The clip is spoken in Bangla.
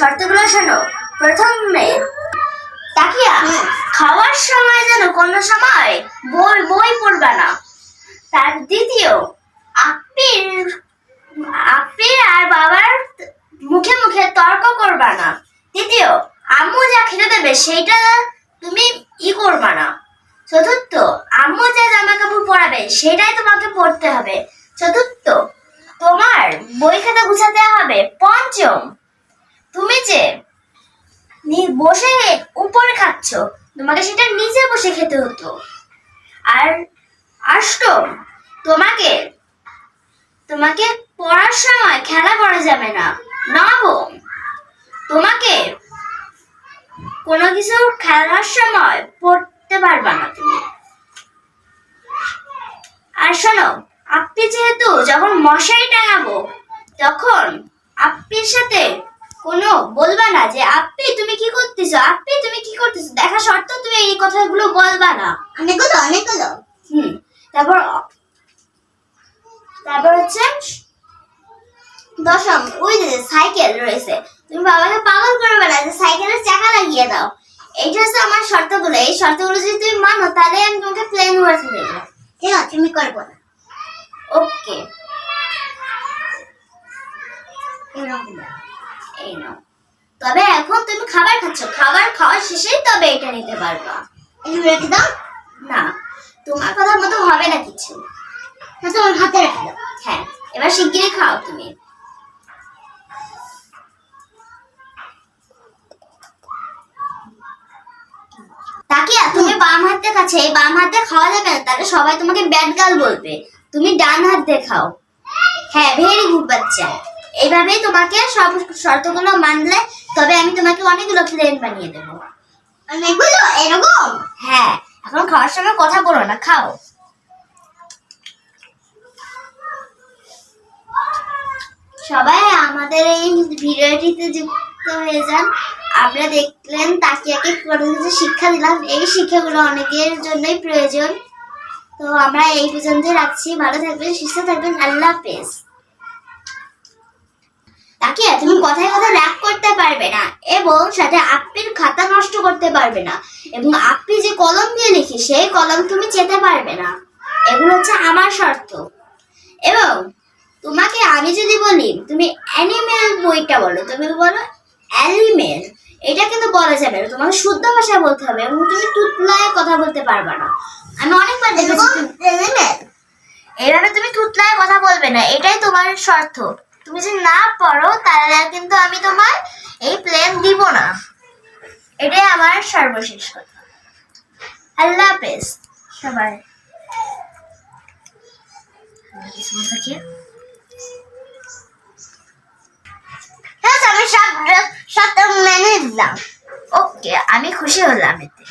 শর্তগুলো শোনো। প্রথম তাকিয়া খাওয়ার সময় যেন কোনো সময় বই বই পড়বা না। তার দ্বিতীয় আপির আপির আর বাবার মুখে মুখে তর্ক করবা না। তৃতীয় আম্মু যা খেতে দেবে সেইটা তুমি ই করবা না। চতুর্থ আম্মু যা জামা কাপড় পরাবে সেটাই তোমাকে পড়তে হবে। চতুর্থ তোমার বই খাতা গুছাতে হবে। পঞ্চম তুমি যে বসে উপরে খাচ্ছ, তোমাকে সেটা নিচে বসে খেতে হতো। আর অষ্টম তোমাকে তোমাকে পড়ার সময় খেলা করা যাবে না নবম তোমাকে কোনো কিছু খেলার সময় পড়তে পারবা না তুমি। আর শোনো, আপনি যেহেতু যখন মশারি টাঙাবো তখন আপ্পির সাথে কোনো বলবা না যে আপ্পি তুমি কি করতেছো? আপ্পি তুমি কি করতেছো? দেখা শর্ত তুমি এই কথাগুলো বলবা না। অনেকগুলো অনেকগুলো। হুম তারপর তারপর হচ্ছে দশম ওই যে সাইকেল রয়েছে। তুমি বাবাকে পাগল করবে না যে সাইকেলের চাকা লাগিয়ে দাও। এইটা হচ্ছে আমার শর্তগুলো। এই শর্তগুলো যদি তুমি মানো তাহলে আমি তোমাকে প্লেন ওয়ার্থ দেবো। ঠিক আছে তুমি করব না। ওকে এরকম। এই নাও। তবে এখন তুমি খাবার খাচ্ছ। খাবার খাওয়া শেষেই তবে এটা নিতে পারবা। রেখে দাও। না, তোমার কথা মতো হবে না কিছু। তোমার হাতে রেখে দাও। হ্যাঁ এবার শিগগিরই খাও তুমি। তাকিয়া, তুমি বাম হাতে কাছে বাম হাতে খাওয়া যাবে না, তাহলে সবাই তোমাকে ব্যাড গার্ল বলবে। তুমি ডান হাত দিয়ে খাও হ্যাঁ ভেরি গুড বাচ্চা। এইভাবেই তোমাকে সব শর্তগুলো মানলে তবে আমি তোমাকে অনেকগুলো প্লেন বানিয়ে দেবো। অনেকগুলো? এরকম? হ্যাঁ এখন খাওয়ার সময় কথা বলো না খাও। সবাই আমাদের এই ভিডিওটিতে যুক্ত হয়ে যান। আমরা দেখলেন তাকিয়াকে কোনো কিছু শিক্ষা দিলাম এই শিক্ষাগুলো অনেকের জন্যই প্রয়োজন। তো আমরা এই পর্যন্ত রাখছি। ভালো থাকবেন সুস্থ থাকবেন। আল্লাহ হাফেজ। তাকিয়া তুমি কথায় কথা রাগ করতে পারবে না এবং সাথে আপ্পির খাতা নষ্ট করতে পারবে না এবং আপনি যে কলম দিয়ে লিখি সেই কলম তুমি চেতে পারবে না। এগুলো হচ্ছে আমার শর্ত। এবং তোমাকে আমি যদি বলি তুমি অ্যানিমেল বইটা বলো তুমি বলো অ্যানিমেল এটা কিন্তু বলা যাবে না। তোমাকে শুদ্ধ ভাষায় বলতে হবে এবং তুমি তুতলায় কথা বলতে পারবে না। আমি অনেকবার দেখেছি এলিমেন্ট তুমি তুতলায় কথা বলবে না এটাই তোমার শর্ত। তুমি যদি না পড়ো, তাহলে কিন্তু আমি তোমার এই প্লেন দিব না। এটাই আমার সর্বশেষ কথা। আল্লাহ হাফেজ। সবাই। হ্যাঁ আমি সব সব মেনে দিলাম ওকে, আমি খুশি হলাম এতে।